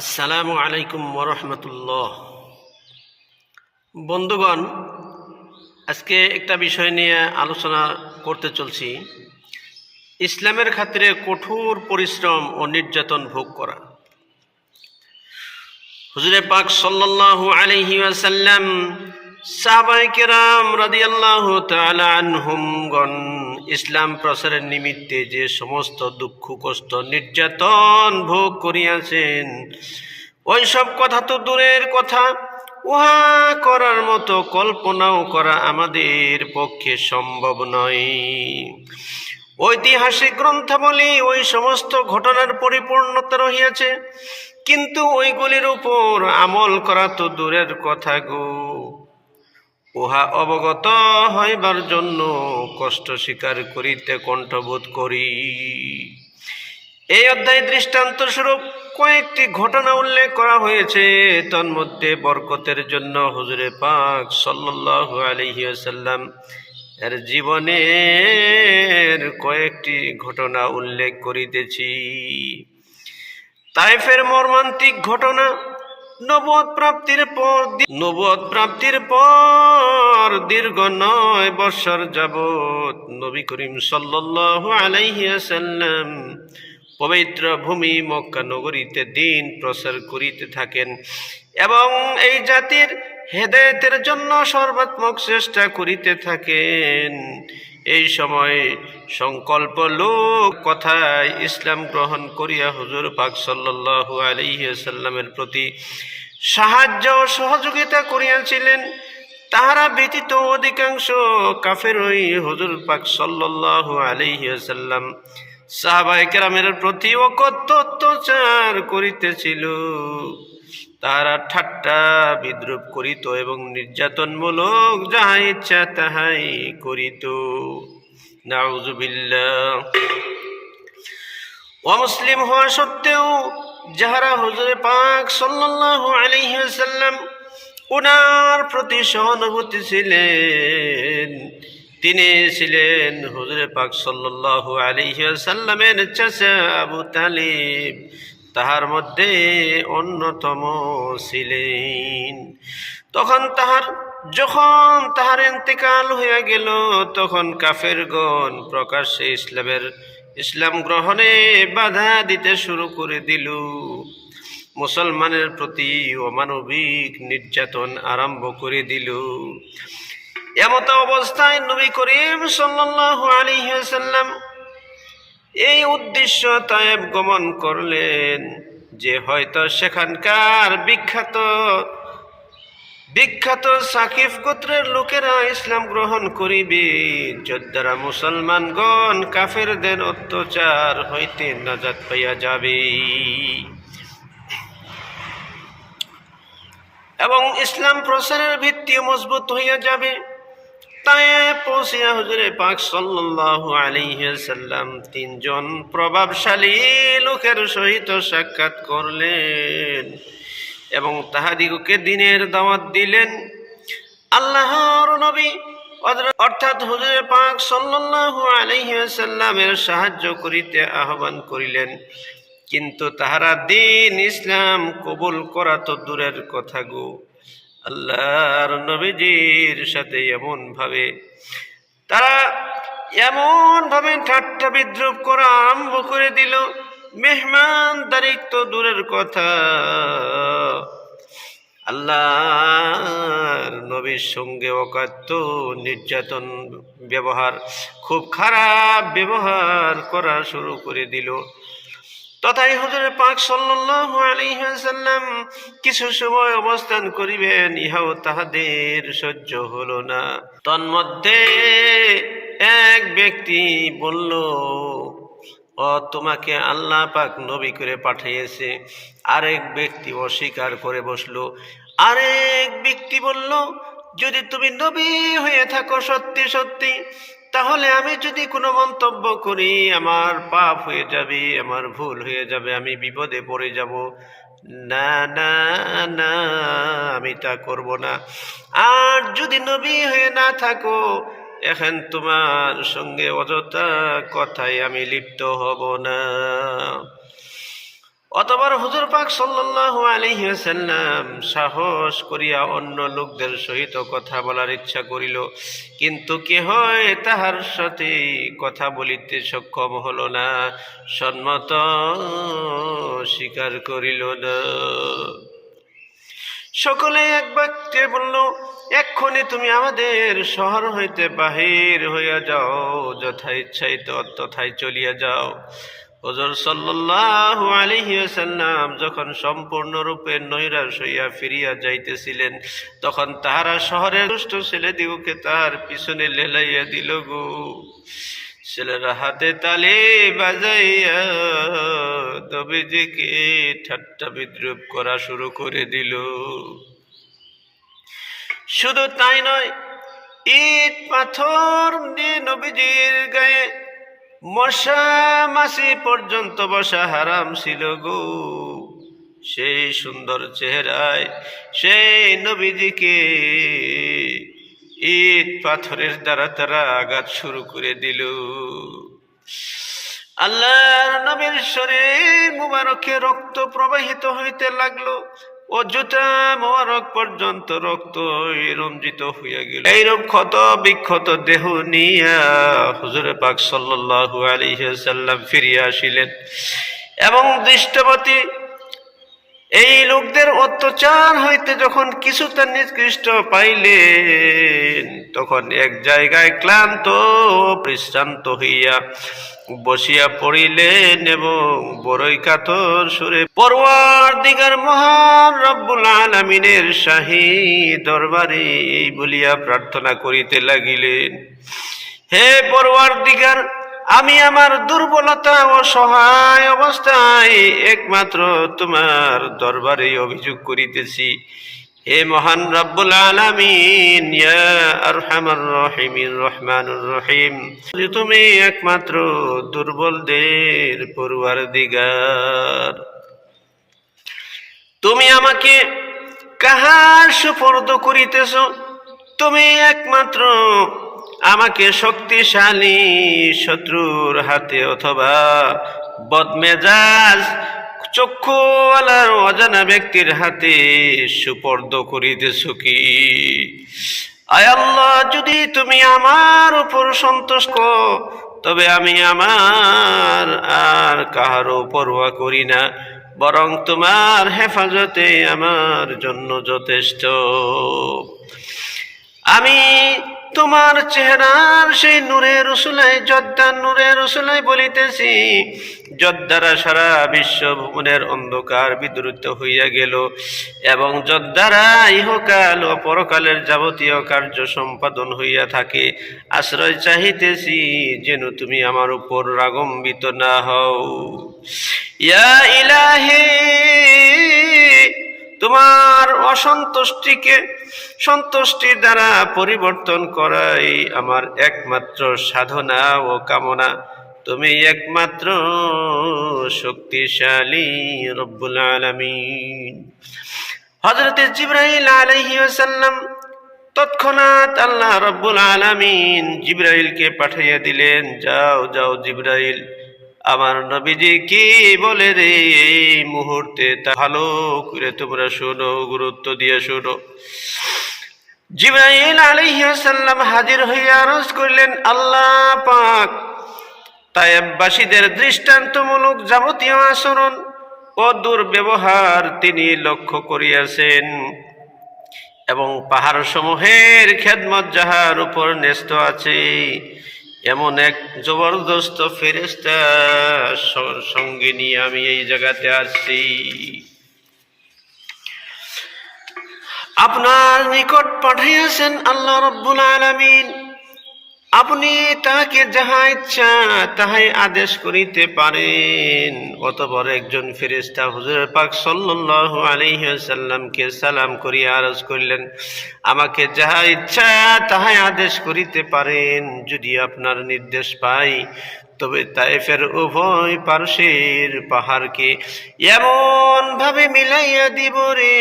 আসসালামু আলাইকুম ওরহমতুল্লাহ বন্ধুগণ, আজকে একটা বিষয় নিয়ে আলোচনা করতে চলছি। ইসলামের খাতিরে কঠোর পরিশ্রম ও নির্যাতন ভোগ করা। হুজুরে পাক সাল্লাল্লাহু আলাইহি ওয়াসাল্লাম ইসলাম প্রচারের নিমিত্তে যে সমস্ত দুঃখ, কষ্ট, নির্যাতন ভোগ করিয়াছেন, ওই সব কথা তো দূরের কথা। উহা করার মতো কল্পনাও করা আমাদের পক্ষে সম্ভব নয়। ঐতিহাসিক গ্রন্থাবলী ওই সমস্ত ঘটনার পরিপূর্ণতা রহিয়াছে, কিন্তু ওইগুলির উপর আমল করা তো দূরের কথা গো। উহা অবগত হইবার জন্য কষ্ট স্বীকার করিতে কণ্ঠবোধ করি। এই অধ্যায় দৃষ্টান্ত স্বরূপ কয়েকটি ঘটনা উল্লেখ করা হয়েছে। তন্মধ্যে বরকতের জন্য হুজুরে পাক সাল্লাল্লাহু আলাইহি ওয়াসাল্লাম এর জীবনের কয়েকটি ঘটনা উল্লেখ করিতেছি। তাইফের মর্মান্তিক ঘটনা নবদ প্রাপ্তির পর নবদ প্রাপ্তির পর দীর্ঘ নয় বৎসর যাবৎ নবী করিম সাল্লাল্লাহু আলাইহি ওয়াসাল্লাম পবিত্র ভূমি মক্কা নগরীতে দিন প্রচার করিতে থাকেন এবং এই জাতির হেদায়েতের জন্য সর্বাত্মক চেষ্টা করিতে থাকেন। এই সময় সংকল্প লোক কথায় ইসলাম গ্রহণ করিয়া হুজুর পাক সাল্লু আলিহাসাল্লামের প্রতি সাহায্য ও সহযোগিতা করিয়াছিলেন। তাহারা ব্যতীত অধিকাংশ কাফের ওই হুজুর পাক সাল্লু আলাইহি সাল্লাম সাহাবায়ে কেরামের প্রতি অকথ্য অত্যাচার করিতেছিল। তাহারা ঠাট্টা বিদ্রুপ করিত এবং নির্যাতনমূলক যাহা ইচ্ছা তাহাই করিত। নাউজুবিল্লাহ। অমুসলিম হওয়া সত্ত্বেও যাহারা হুজুরে পাক সাল্লাল্লাহু আলাইহি ওয়াসাল্লাম ওনার প্রতি সহানুভূতি ছিলেন তিনি ছিলেন হুজুরে পাক সাল্লাল্লাহু আলাইহি ওয়াসাল্লামের চাচা আবু তালিব। তাহার মধ্যে অন্যতম ছিলেন। তখন তাহার, যখন তাহার ইন্তেকাল হইয়া গেল, তখন কাফেরগণ প্রকাশ্যে ইসলামের, ইসলাম গ্রহণে বাধা দিতে শুরু করে দিল। মুসলমানের প্রতি অমানবিক নির্যাতন আরম্ভ করে দিল। এমত অবস্থায় নবী করিম সাল্লাল্লাহু আলাইহি ওয়াসাল্লাম এই উদ্দেশ্য তায়েব গমন করলেন যে হয়তো সেখানকার বিখ্যাত বিখ্যাত সাকিফ গোত্রের লোকেরা ইসলাম গ্রহণ করিবে। যোদ্ধারা মুসলমানগণ কাফেরদের অত্যাচার হইতে নাজাত পাইয়া যাবে। এবং ইসলাম প্রসারের ভিত্তি মজবুত হইয়া যাবে। হুজুরে পাক তিনজন প্রভাবশালী লোকের সহিত সাক্ষাৎ করলেন এবং তাহাদিগকে দিনের দাওয়াত দিলেন। আল্লাহর নবী অর্থাৎ হুজুরে পাক সাল্লাল্লাহু আলাইহি সাল্লামের সাহায্য করিতে আহ্বান করিলেন। কিন্তু তাহারা দিন ইসলাম কবুল করা তো দূরের কথা গো। আল্লাহর নবীজির সাথে এমন ভাবে তারা এমন ভাবে ঠাট্টা বিদ্রুপ করা আরম্ভ করে দিল। মেহমান তারিখ তো দূরের কথা। আল্লাহর নবীর সঙ্গে অকাত্য নির্যাতন ব্যবহার, খুব খারাপ ব্যবহার করা শুরু করে দিল। তথাই হুজুরে পাক সাল্লাল্লাহু আলাইহি ওয়াসাল্লাম কিছু সময় অবস্থান করিবেন, ইহাও তাহাদের সহ্য হলো না। তন্মধ্যে এক ব্যক্তি বলল ও তোমাকে আল্লাহ পাক নবী করে পাঠিয়েছে। আরেক ব্যক্তি অস্বীকার করে বসল। আরেক ব্যক্তি বলল, যদি তুমি নবী হয়ে থাকো সত্যি সত্যি তাহলে আমি যদি কোনো মন্তব্য করি, আমার পাপ হয়ে যাবে, আমার ভুল হয়ে যাবে, আমি বিপদে পড়ে যাব। না না না, আমি তা করব না। আর যদি নবী হয়ে না থাকো, এখন তোমার সঙ্গে অযথা কথায় আমি লিপ্ত হব না। অতবার হুজুর পাক সাল্লাল্লাহু আলাইহি ওয়াসাল্লাম সাহস করিয়া অন্য লোকদের সহিত কথা বলার ইচ্ছা করিল, কিন্তু কেহ তাহার সাথে কথা বলিতে সক্ষম হলো না, সম্মত স্বীকার করিল না। সকলে এক বাক্যে বলল এক্ষণে তুমি আমাদের শহর হইতে বাহির হইয়া যাও যথা ইচ্ছাই তথায় চলিয়া যাও। হজর সাল্লাল্লাহু আলাইহি ওয়াসাল্লাম যখন সম্পূর্ণরূপে নৈরাশ হইয়া ফিরিয়া যাইতেছিলেন, তখন তাহারা শহরের দুষ্ট ছেলেদিগকে তাহার পিছনে লেলাইয়া দিল গো। ছেলেরা হাতে তালে বাজাইয়া নবীজিকে ঠাট্টা বিদ্রুপ করা শুরু করে দিল। শুধু তাই নয়, ইট, পাথর দিয়ে নবীজির গায়ে মশা মাসি পর্যন্ত বসা হারাম ছিল গো। সেই সুন্দর চেহারায়, সেই নবীজিকে ইট পাথরের দ্বারা তারা আঘাত শুরু করে দিল। আল্লাহর নবীর শরীর মুবারকে রক্ত প্রবাহিত হইতে লাগল। ও জুতা মোবারক পর্যন্ত রক্ত রঞ্জিত হইয়া গেল। এইরূপ ক্ষত বিক্ষত দেহ নিয়া হুজুরে পাক সাল্লাল্লাহু আলাইহি সাল্লাম ফিরিয়া আসিলেন। এবং দৃষ্টবতী এই লোকদের অত্যাচার হইতে যখন কিছুটা নিকৃষ্ট পাইলেন, তখন এক জায়গায় ক্লান্ত পরিশ্রান্ত হইয়া বসিয়া পড়িলেন এবং বড়ই কাতর সুরে পরওয়ার দিগার মহান রব্বুল আলমিনের শাহী দরবারে এই বলিয়া প্রার্থনা করিতে লাগিলেন। হে পরওয়ার দিগার আমি আমার দুর্বলতা ও সহায় অবস্থায় একমাত্র তোমার দরবারে অভিযোগ করিতেছি। হে মহান রব্বুল আলামিন, ইয়া আরহামার রহিমিন, রহমানুর রহিম। তুমি একমাত্র দুর্বলদের পড়ুয়ার দিগার তুমি আমাকে কাহার সুপর্দ করিতেছ? তুমি একমাত্র আমাকে শক্তিশালী শত্রুর হাতে অথবা বদমেজাজ চক্ষুওয়ালার অজানা ব্যক্তির হাতে সুপর্দ করিতেছ কি? আয় আল্লাহ, যদি তুমি আমার উপর সন্তুষ্ট, তবে আমি আমার আর কাহারও পরোয়া করি না, বরং তোমার হেফাজতে আমার জন্য যথেষ্ট। আমি তোমার চেহারার সেই নূরে রসুলাই যদ্দার নূরে রসুলাই বলিতেছি যদ্বারা সারা বিশ্ব ভুবনের অন্ধকার বিদ্রুত হইয়া গেল এবং যদ্বারা ইহকাল ও পরকালের যাবতীয় কার্য সম্পাদন হইয়া থাকে। আশ্রয় চাহিতেছি যেন তুমি আমার উপর রাগম্বিত না হও। ইয়া ইলাহে তোমার অসন্তুষ্টিকে সন্তুষ্টির দ্বারা পরিবর্তন করাই আমার একমাত্র সাধনা ও কামনা। তুমি একমাত্র শক্তিশালী রব্বুল আলামিন। হজরতে জিব্রাহিল আলাইহি ওয়াসাল্লাম তৎক্ষণাৎ আল্লাহ রব্বুল আলামিন জিব্রাইলকে পাঠাইয়া দিলেন, যাও যাও জিব্রাইল আমার নবীজি কি বলে রে? এই মুহূর্তে তা ভালো করে তোমরা শোনো, গুরুত্ব দিয়ে শোনো। জিব্রাইল আলাইহিসাল্লাম হাজির হইয়া আরজ করলেন, আল্লাহ পাক তায়েববাসীদের দৃষ্টান্তমূলক যাবতীয় আচরণ ও দুর্ব্যবহার তিনি লক্ষ্য করিয়াছেন এবং পাহাড় সমূহের খেদমত যাহার উপর ন্যস্ত আছে এমন এক জবরদস্ত ফেরেস্তা সঙ্গে নিয়ে আমি এই জায়গাতে আসছি। আপনার নিকট পাঠাইয়াছেন আল্লাহ রব্বুল আলামিন। আপনি তাকে যাহা ইচ্ছা তাহাই আদেশ করিতে পারেন। অতপর একজন ফেরেস্তা হুজুর পাক সাল্লাল্লাহু আলাইহি ওয়াসাল্লামকে সালাম করিয়া আরজ করিলেন, আমাকে যাহা ইচ্ছা তাহাই আদেশ করিতে পারেন। যদি আপনার নির্দেশ পাই তবে তাইফের উভয় পার্শ্বের পাহাড়কে এমন ভাবে মিলাইয়া দিব রে,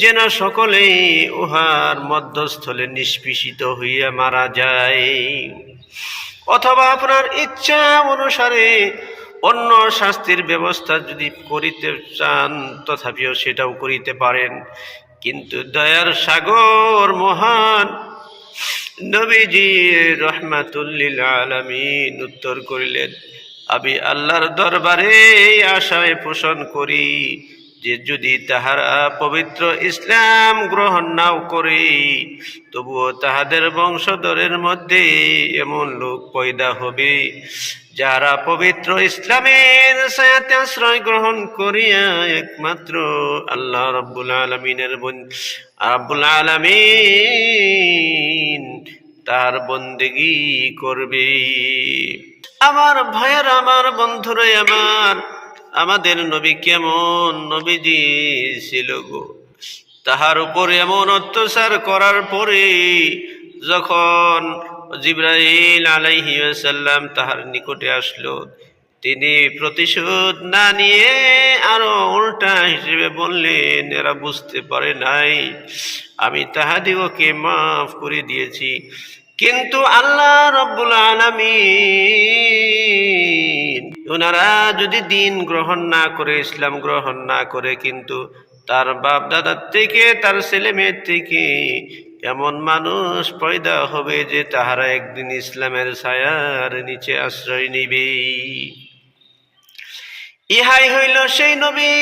যেন সকলেই উহার মধ্যস্থলে নিষ্পিষিত হইয়া মারা যায়। অথবা আপনার ইচ্ছা অনুসারে অন্য শাস্তির ব্যবস্থা যদি করিতে চান, তথাপিও সেটাও করিতে পারেন। কিন্তু দয়ার সাগর মহান নবীজি রহমাতুল্লিল আলমিন উত্তর করিলেন আমি আল্লাহর দরবারে আশায় পোষণ করি। যে যদি তাহারা পবিত্র ইসলাম গ্রহণ নাও করে, তবুও তাহাদের বংশধরের মধ্যে এমন লোক পয়দা হবে, যারা পবিত্র ইসলামের সায়াতে আশ্রয় গ্রহণ করিয়া একমাত্র আল্লাহ রব্বুল আলমিনের রব্বুল আলমিন তার বন্দেগি করবে। আমার ভাইয়ের, আমার বন্ধুরা, আমার আমাদের নবী কেমন নবীজি ছিল গো? তাহার উপর এমন অত্যাচার করার পরে যখন জিব্রাইল আলাইহি সাল্লাম তাহার নিকটে আসলো, তিনি প্রতিশোধ না নিয়ে আরও উল্টা হিসেবে বললেন, এরা বুঝতে পারে নাই, আমি তাহাদিগকে মাফ করে দিয়েছি। কিন্তু আল্লাহ রব্বুল আলামিন ওনারা যদি দিন গ্রহণ না করে, ইসলাম গ্রহণ না করে, কিন্তু তার বাপ দাদার থেকে, তার ছেলে মেয়ের থেকে এমন মানুষ পয়দা হবে যে তাহারা একদিন ইসলামের ছায়ার নিচে আশ্রয় নিবে। ইহাই হইল সেই নবী,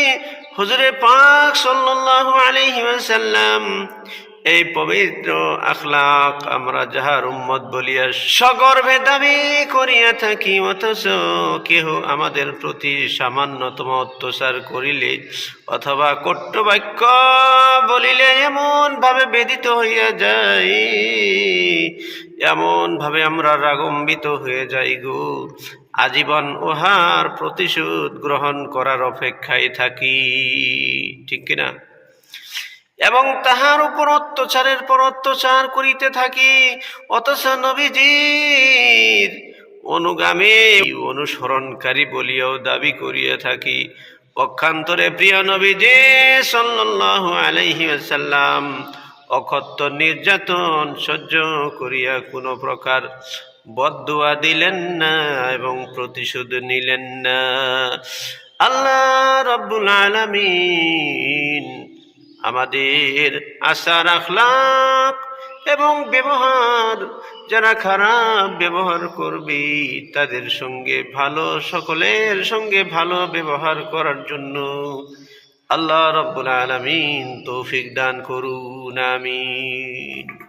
হুজুরে পাক সাল্লাল্লাহু আলাইহি ওয়াসাল্লাম। এই পবিত্র আখলাক আমরা যাহার উম্মত বলিয়া সগর্ভে দাবি করিয়া থাকি, অথচ কেহ আমাদের প্রতি সামান্যতম অত্যাচার করিলে অথবা কট্ট বাক্য বলিলে এমন ভাবে বেদিত হইয়া যাই এমন ভাবে আমরা রাগম্বিত হয়ে যাই গো। আজীবন উহার প্রতিশোধ গ্রহণ করার অপেক্ষায় থাকি, ঠিক কিনা? এবং তাহার উপর অত্যাচারের পর অত্যাচার করিতে থাকি। অথচ নবীজির অনুগামী অনুসরণকারী বলিয়াও দাবি করিয়া থাকি। পক্ষান্তরে প্রিয় নবীজি সাল্লাল্লাহু আলাইহি ওয়াসাল্লাম অকথ্য, নির্যাতন সহ্য করিয়া কোনো প্রকার বদুয়া দিলেন না এবং প্রতিশোধ নিলেন না। আল্লাহ রব্বুল আলামিন আমাদের আশার আখলাক এবং ব্যবহার, যারা খারাপ ব্যবহার করবে, তাদের সঙ্গে ভালো, সকলের সঙ্গে ভালো ব্যবহার করার জন্য আল্লাহ রব্বুল আলমিন তৌফিক দান করুন, আমিন।